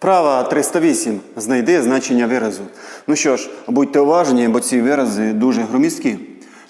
Вправа 308. Знайди значення виразу. Ну що ж, будьте уважні, бо ці вирази дуже громісткі.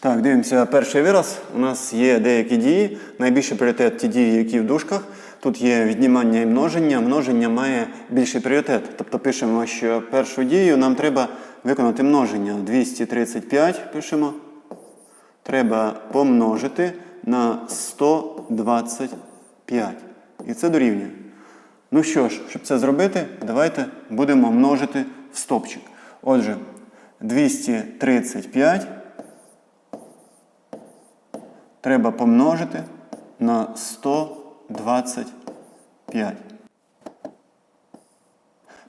Так, дивимося, перший вираз. У нас є деякі дії. Найбільший пріоритет ті дії, які в дужках. Тут є віднімання і множення. Множення має більший пріоритет. Тобто пишемо, що першу дію нам треба виконати множення. 235 пишемо. Треба помножити на 125. І це дорівнює. Ну що ж, щоб це зробити, давайте будемо множити в стопчик. Отже, 235 треба помножити на 125.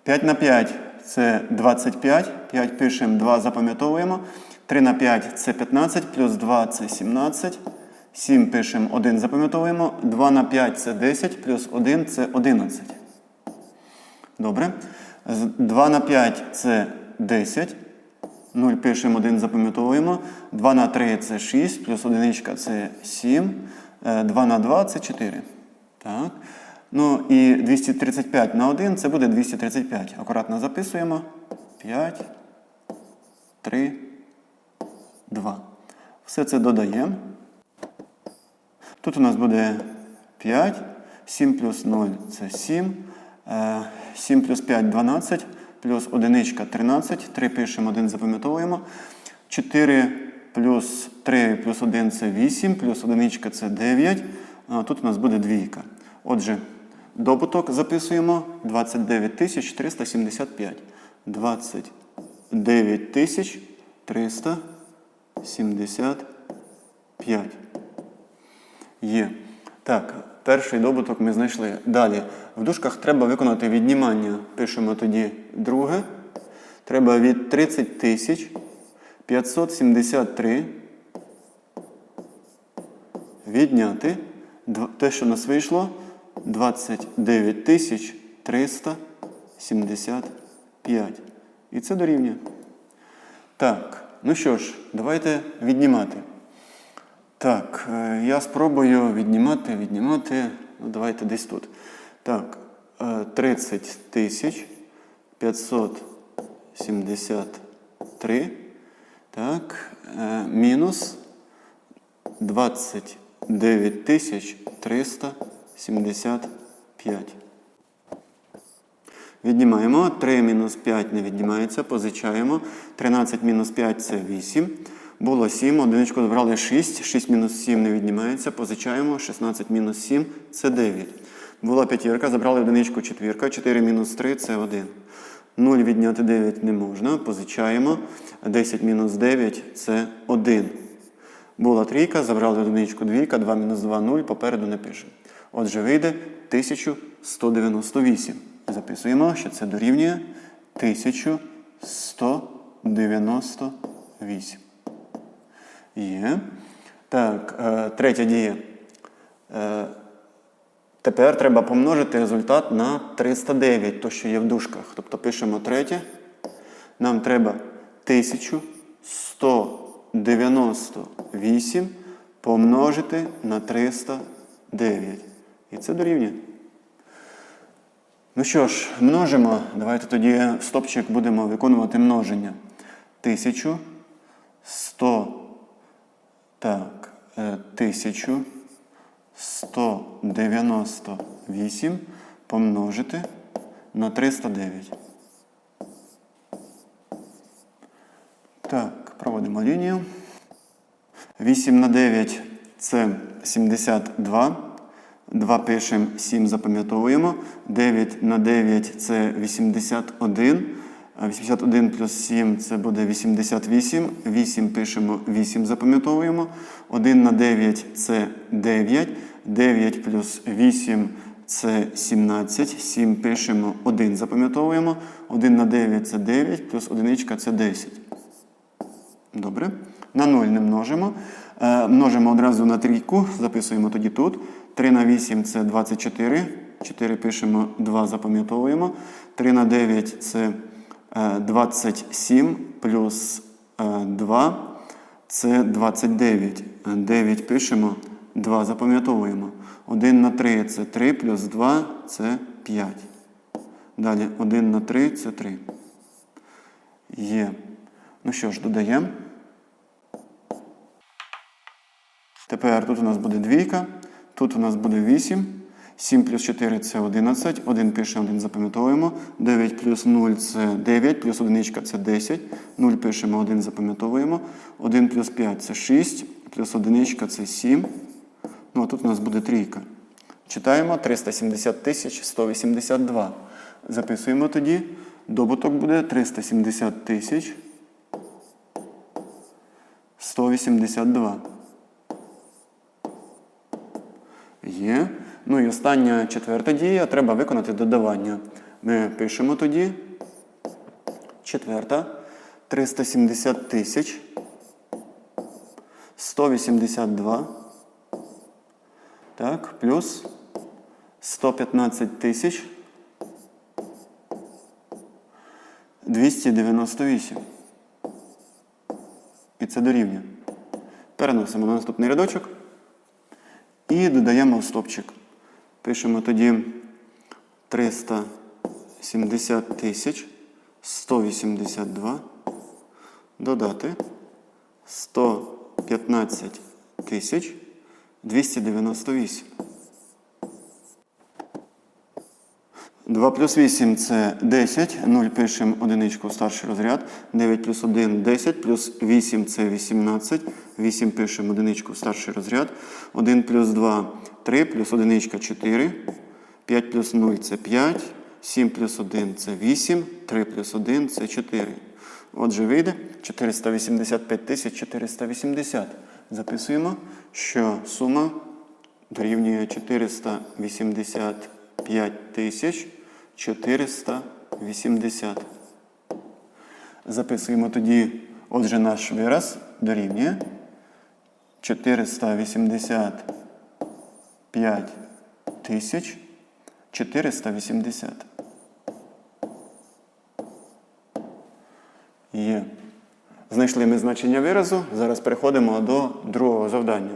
5 на 5 це 25. 5 пишемо, 2 запам'ятовуємо. 3 на 5 це 15, плюс 2 це 17. 7 пишемо, 1 запам'ятовуємо. 2 на 5 це 10, плюс 1 це 11. Добре. 2 на 5 це 10. 0 пишемо, 1 запам'ятовуємо. 2 на 3 це 6, плюс 1 це 7. 2 на 2 це 4. Так. Ну і 235 на 1 це буде 235. Акуратно записуємо. 5, 3, 2. Все це додаємо. Тут у нас буде 5, 7 плюс 0 це 7, е, 7 плюс 5 12, плюс 1 13, 3 пишемо, 1 запам'ятовуємо. 4 плюс 3 плюс 1 це 8, плюс 1 це 9, тут у нас буде двійка. Отже, добуток записуємо 29 375. 29 375. Є. Так, перший добуток ми знайшли. Далі. В дужках треба виконати віднімання. Пишемо тоді друге. Треба від 30 тисяч 573 відняти те, що у нас вийшло, 29 тисяч 375. І це дорівнює. Так, ну що ж, давайте віднімати. Так, е, я спробую віднімати, віднімати. Ну, давайте десь тут. Так, е, 30 тисяч 573. Так, е, мінус 29 тисяч 375. Віднімаємо. 3 мінус 5 не віднімається, позичаємо. 13 мінус 5 це 8. Було 7, одиничку добрали 6. 6 мінус 7 не віднімається, позичаємо. 16 мінус 7 це 9. Була п'ятірка, забрали одиничку четвірка. 4 мінус 3 це 1. 0 відняти 9 не можна, позичаємо. 10 мінус 9 це 1. Була трійка, забрали одиничку двійка, 2 мінус 2 0, попереду не пишемо. Отже, вийде 1198. Записуємо, що це дорівнює 1198. Є. Так, е, третя дія. Е, тепер треба помножити результат на 309, то, що є в дужках. Тобто пишемо третє. Нам треба 1198 помножити на 309. І це дорівнює. Ну що ж, множимо. Давайте тоді стопчик будемо виконувати множення. 1100. Так, е, 1198 помножити на 309. Так, проводимо лінію. 8 на 9 це 72. 2 пишемо, 7 запам'ятовуємо. 9 на 9 це 81. А 81 плюс 7 це буде 88. 8 пишемо, 8 запам'ятовуємо. 1 на 9 це 9. 9 плюс 8 це 17. 7 пишемо, 1 запам'ятовуємо. 1 на 9 це 9, плюс 1 це 10. Добре. На 0 не множимо. Е, множимо одразу на трійку, записуємо тоді тут. 3 на 8 це 24. 4 пишемо, 2 запам'ятовуємо. 3 на 9 це 27 плюс е, 2 це 29. 9 пишемо, 2 запам'ятовуємо. 1 на 3 це 3 плюс 2 це 5. Далі 1 на 3 це 3. Є. Ну що ж, додаємо. Тепер тут у нас буде двійка, тут у нас буде 8. 7 плюс 4 це 11. 1 пишемо, 1 запам'ятовуємо. 9 плюс 0 це 9, плюс 1 це 10. 0 пишемо, 1 запам'ятовуємо. 1 плюс 5 це 6, плюс 1 це 7. Ну, а тут у нас буде трійка. Читаємо 370 тисяч 182. Записуємо тоді. Добуток буде 370 тисяч 182. Є. Ну і остання четверта дія. Треба виконати додавання. Ми пишемо тоді. Четверта. 370 тисяч 182. Так, плюс 115 тисяч 298. І це дорівнює. Переносимо на наступний рядочок. І додаємо стопчик. Пишемо тоді 370 тисяч 182. Додати 115 тисяч 298. 2 плюс 8 це 10. 0 пишемо одиничку в старший розряд. 9 плюс 1 10, плюс 8 це 18. 8 пишемо одиничку в старший розряд. 1 плюс 2 3, плюс одиничка 4. 5 плюс 0 це 5. 7 плюс 1 це 8. 3 плюс 1 це 4. Отже, вийде 485 тисяч 480. Записуємо, що сума дорівнює 485 тисяч 480. Записуємо тоді, отже, наш вираз дорівнює 485 тисяч 480. Є. Знайшли ми значення виразу. Зараз переходимо до другого завдання.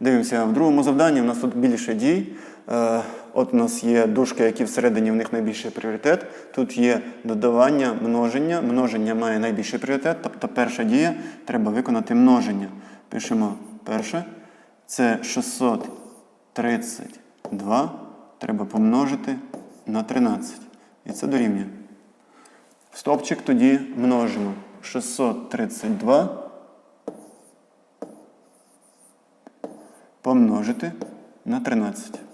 Дивимося, в другому завданні у нас тут більше дій. Е, От у нас є дужки, які всередині в них найбільший пріоритет. Тут є додавання, множення. Множення має найбільший пріоритет, тобто перша дія треба виконати множення. Пишемо перше. Це 632. Треба помножити на 13. І це дорівнює. Стопчик тоді множимо 632 помножити на 13.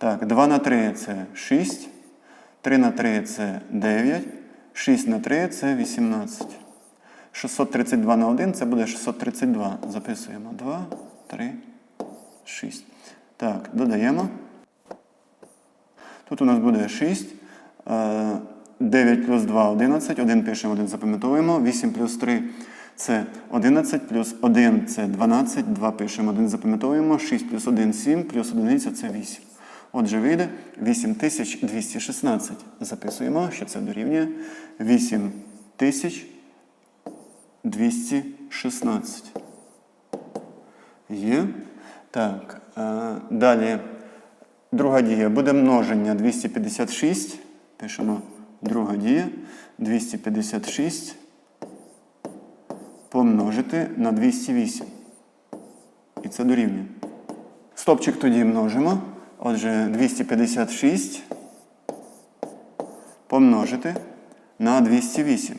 Так, 2 на 3 це 6, 3 на 3 це 9, 6 на 3 це 18. 632 на 1 це буде 632. Записуємо 2, 3, 6. Так, додаємо. Тут у нас буде 6. Е, 9 плюс 2 11. 1 пишемо, 1 запам'ятовуємо. 8 плюс 3 це 11, плюс 1 це 12. 2 пишемо, 1 запам'ятовуємо. 6 плюс 1 7, плюс 1 це 8. Отже, вийде 8216. Записуємо, що це дорівнює 8216. Є. Так. Е, далі. Друга дія буде множення 256. Пишемо друга дія. 256 помножити на 208. І це дорівнює. Стопчик тоді множимо. Отже, 256 помножити на 208.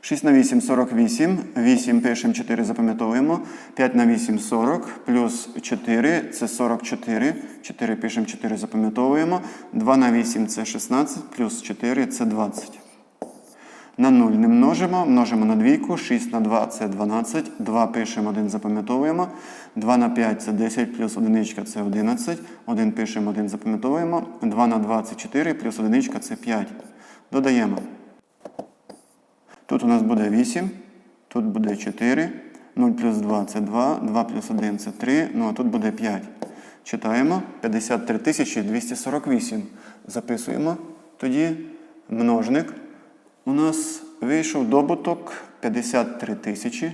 6 на 8 48. 8 пишемо, 4 запам'ятовуємо. 5 на 8 40. Плюс 4 це 44. 4 пишемо, 4 запам'ятовуємо. 2 на 8 це 16. Плюс 4 це 20. На 0 не множимо, множимо на двійку, 6 на 2 це 12, 2 пишемо, 1 запам'ятовуємо, 2 на 5 це 10, плюс 1 це 11, 1 пишемо, 1 запам'ятовуємо, 2 на 2 це 4, плюс 1 це 5. Додаємо. Тут у нас буде 8, тут буде 4, 0 плюс 2 це 2, 2 плюс 1 це 3, ну а тут буде 5. Читаємо 53 248. Записуємо тоді множник. У нас вийшов добуток 53 тисячі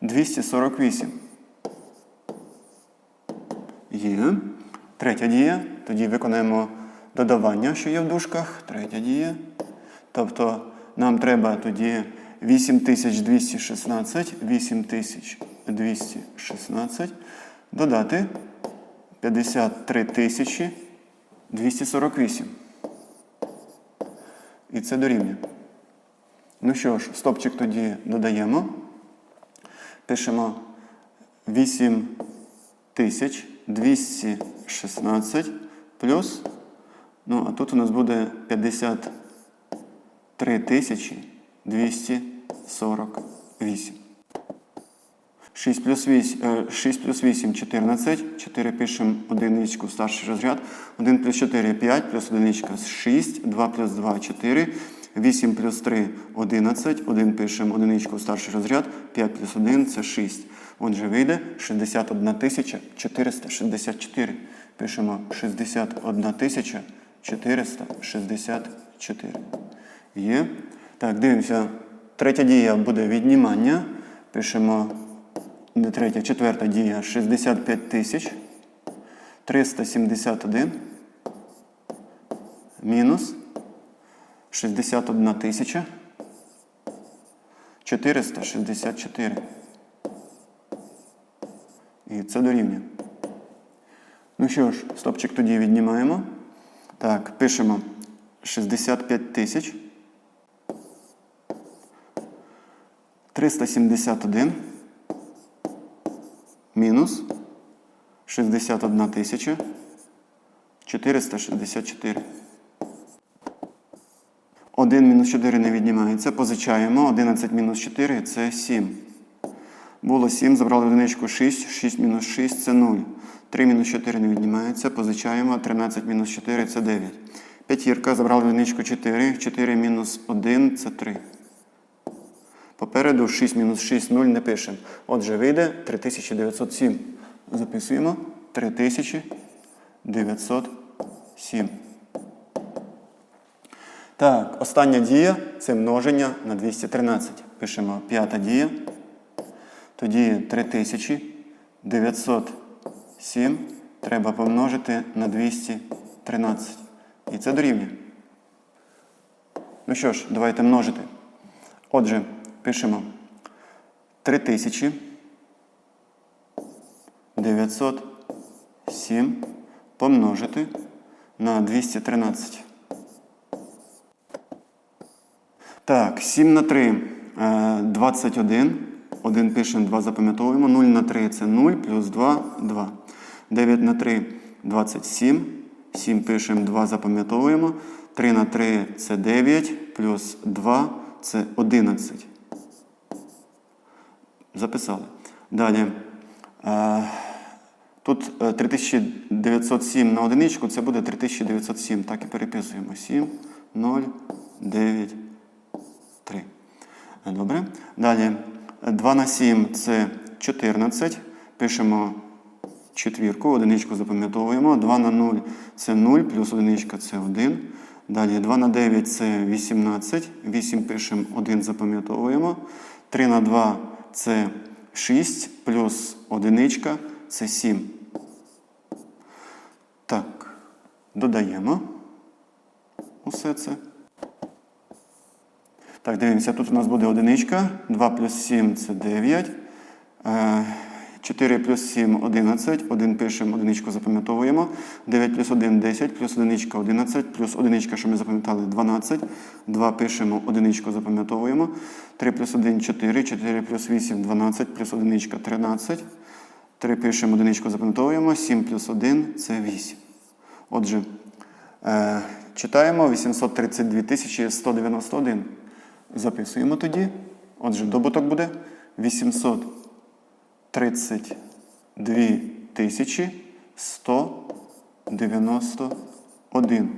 248. Є. Третя дія. Тоді виконаємо додавання, що є в дужках. Третя дія. Тобто нам треба тоді 8216, 8216 додати 53 тисячі 248. І це дорівнює. Ну що ж, стопчик тоді додаємо. Пишемо 8216 плюс. Ну, а тут у нас буде 53 тисячі 248. 6 плюс 8, 6 плюс 8 14. 4 пишемо одиничку в старший розряд. 1 плюс 4 5, плюс одиничка 6, 2 плюс 2 4. 8 плюс 3 11. 1 пишемо одиничку в старший розряд. 5 плюс 1 це 6. Отже, вийде 61 464. Пишемо 61 464. Є. Так, дивимося. Третя дія буде віднімання. Пишемо не третя, четверта дія. 65 тисяч. 371 мінус. 61 тисяча. 464. І це дорівнює. Ну що ж, стопчик тоді віднімаємо. Так, пишемо. 65 тисяч. 371 мінус 61 тисяча 464. 1 мінус 4 не віднімається. Позичаємо. 11 мінус 4 це 7. Було 7, забрали одиничку 6. 6 мінус 6 це 0. 3 мінус 4 не віднімається. Позичаємо. 13 мінус 4 це 9. П'ятірка, забрали одиничку 4. 4 мінус 1 це 3. Попереду 6 мінус 6 0 не пишемо. Отже, вийде 3907. Записуємо 3907. Так, остання дія це множення на 213. Пишемо п'ята дія. Тоді 3907 треба помножити на 213. І це дорівнює. Ну що ж, давайте множити. Отже, пишемо 3000 907 помножити на 213. Так, 7 на 3 е, 21. 1 пишемо, 2 запам'ятовуємо. 0 на 3 це 0, плюс 2 2. 9 на 3 27. 7 пишемо, 2 запам'ятовуємо. 3 на 3 це 9, плюс 2 це 11. Записали. Далі. Е, Тут е, 3907 на одиничку, це буде 3907. Так і переписуємо. 7, 0, 9, 3. Добре. Далі 2 на 7 це 14. Пишемо четвірку, одиничку запам'ятовуємо. 2 на 0 це 0, плюс одиничка це 1. Далі 2 на 9 це 18. 8 пишемо, 1 запам'ятовуємо. 3 на 2 це 6, плюс одиничка це 7. Так, додаємо усе це. Так, дивимося, тут у нас буде одиничка. 2 плюс 7 це 9. Е, 4 плюс 7 11. 1 пишемо, одиничку запам'ятовуємо. 9 плюс 1 10, плюс одиничка 11, плюс одиничка, що ми запам'ятали, 12. 2 пишемо, одиничку запам'ятовуємо. 3 плюс 1 4, 4 плюс 8 12, плюс одиничка 13. 3 пишемо, одиничку запам'ятовуємо. 7 плюс 1 це 8. Отже, е, читаємо 832 191. Записуємо тоді. Отже, добуток буде 832 тисячі 191.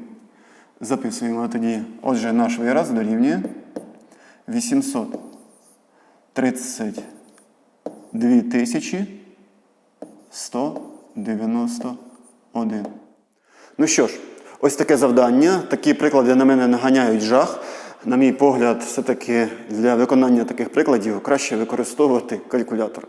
Записуємо тоді. Отже, наш вираз дорівнює 832 тисячі 191. Ну що ж, ось таке завдання. Такі приклади на мене наганяють жах. На мій погляд, все-таки для виконання таких прикладів краще використовувати калькулятор.